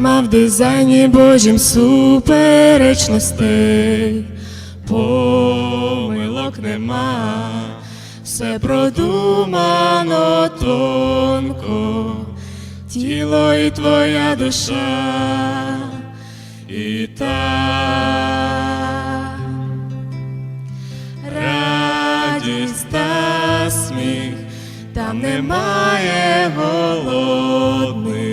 Нема в дизайні Божім суперечностей, помилок нема, все продумано тонко, тіло і твоя душа, і та. Радість та сміх, там немає голодних,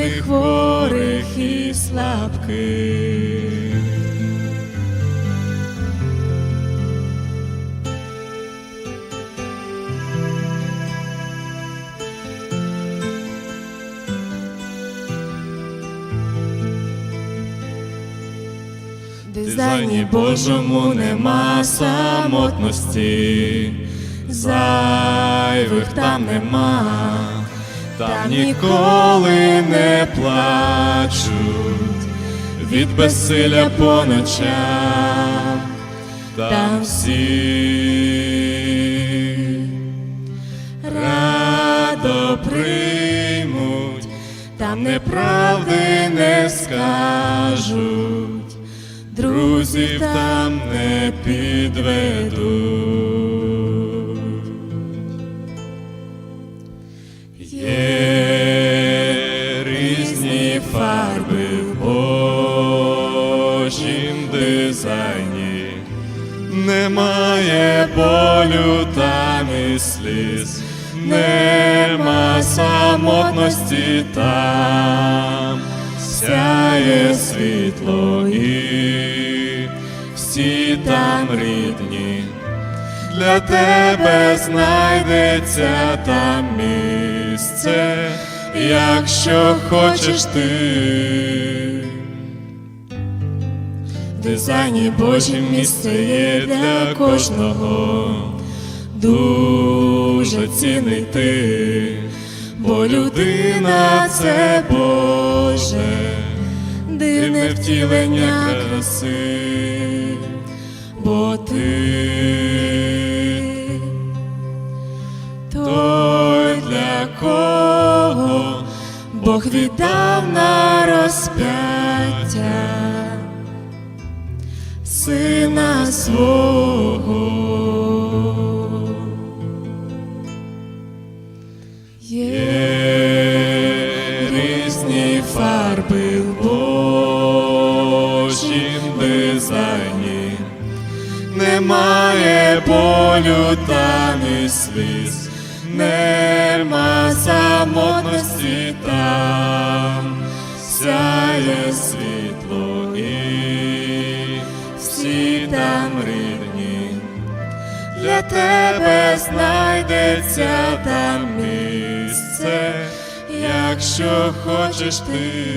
бідних, хворих і слабких. Дизайні Божому нема самотності, зайвих там нема, там ніколи не плачуть. від безсилля по ночах, там всі радо приймуть, там неправди не скажуть, друзів там не підведуть. Фарби в Божім дизайні, немає болю там і сліз, нема самотності там, сяє світло і всі там рідні. Для тебе знайдеться там місце, якщо хочеш ти. В дизайні Божім місце є для кожного, дуже цінний ти, бо людина це Боже, дивне втілення краси, бо ти. Той, для кого Бог віддав на розп'яття сина свого. Є різні фарби в Божім дизайні, немає болю там і сліз, нема самотності там, сяє світло і всі там рідні. Для тебе знайдеться там місце, якщо хочеш ти.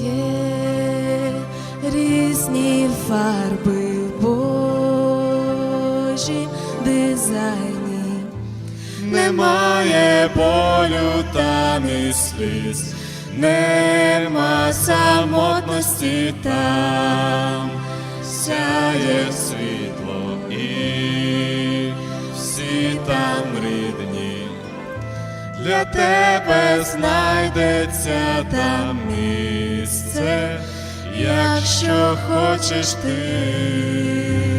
Є різні фарби в дизайні, Немає болю там і сліз, нема самотності там, сяє світло і всі там рідні. Для тебе знайдеться там місце, якщо хочеш ти.